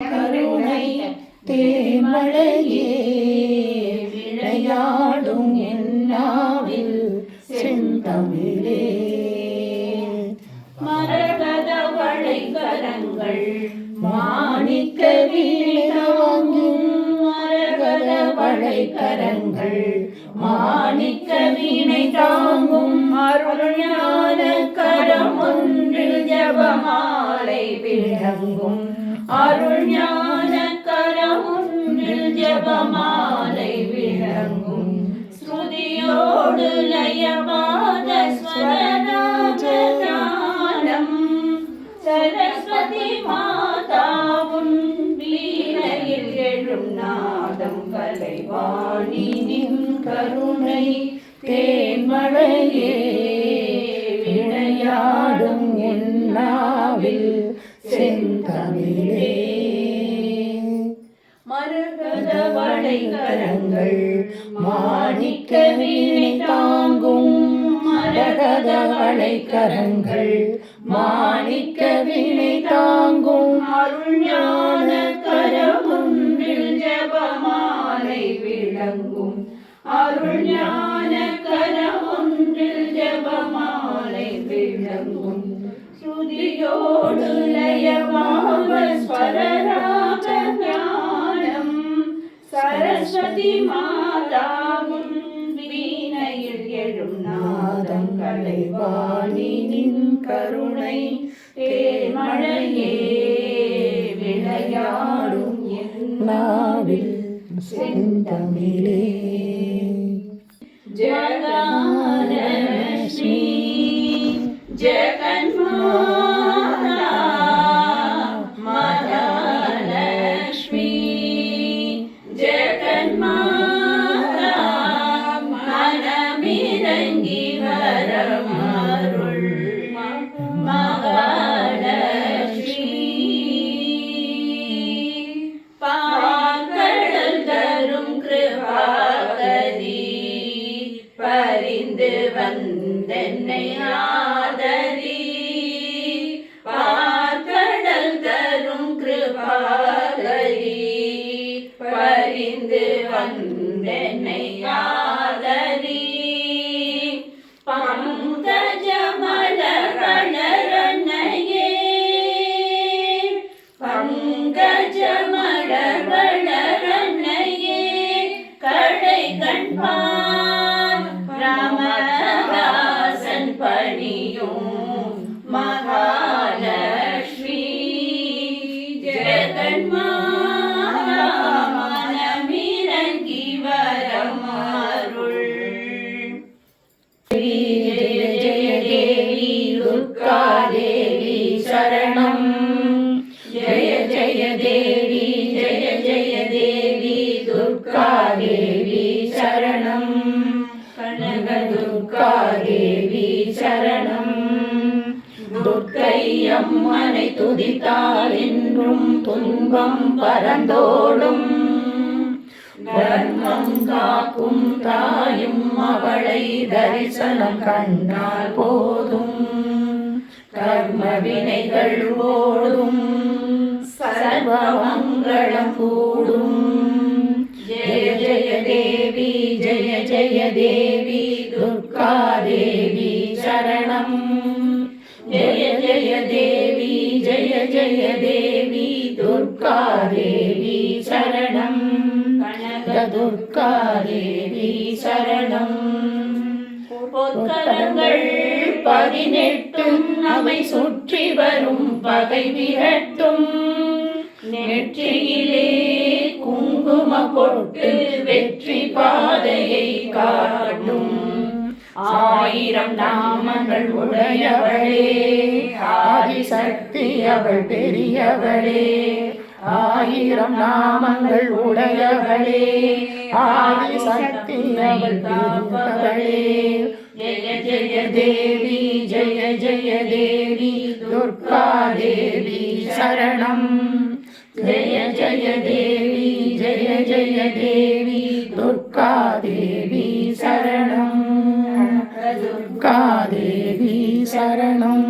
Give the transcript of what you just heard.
கருணை தேமழையே விளையாடும் என்னாவில் செந்தமிழ் மாலை கரங்கள் மாணிக்க வீணை தாங்கும் அருள்ஞான கரம் ஒன்றில் ஜபமாலை விளங்கும். அருள்ஞான கரம் ஒன்றில் ஜபமாலை விளங்கும். ஸ்ருதியோடு லயமா வீணையில் எழும் நாதம் கலைவாணி நின் கருணை தேன்மழையே விளையாடும் என்னாவில் செந்தமிழே. மரகத வளைகரங்கள் மாணிக்க வீணை தாங்கும் மரகத வளைகரங்கள் மாணிக்க வீணை தாங்கும் அருள்ஞான விளங்கும் அருள்ஞான கரமொன்றில் ஜபமாலை விளங்கும் ஸ்ருதியோடு லயமாக ஸ்வரராக ஞானம் சரஸ்வதி மாதாவும் வீணையில் எழும் நாதம் கலைவாணி நின் கருணை தேமழையே விளையாடும் என் நாவில் செந்தமிழே जगन्मोहन श्री जगन्मोहन வந்து வந்தென்னை ஜெகன்மாதா மனமிரங்கி வரமருள். அம்மனை துதித்தால் என்றும் துன்பம் பரந்தோடும். தர்மம் காக்கும் தாயும் அவளை தரிசனம் கண்ணால் போதும். கர்ம வினைகள் ஓடும் சர்வமங்களம் கூடும். ஜெய ஜெய தேவி ஜெய ஜெய தேவி துர்கா தேவி சரணம். கனக தேவி சரணம். பொற்கரங்கள் பதினெட்டும் நம்மை சுற்றி வரும் பகை விரட்டும். நெற்றியிலே குங்கும பொட்டு வெற்றி பாதையை காட்டும். ஆயிரம் நாமங்கள் உடையவளே ஆதிசக்தி அவள் பெரியவளே. ஆயிரம் நாமங்கள் உடையவளே. ஆதி சக்தி அவள் திருப்பவளே ஜெய ஜெய தேவி ஜெய ஜெய தேவி துர்கா தேவி சரணம். ஜெய ஜெய தேவி ஜெய ஜெய தேவி துர்கா தேவி சரணம். துர்கா தேவி சரணம்.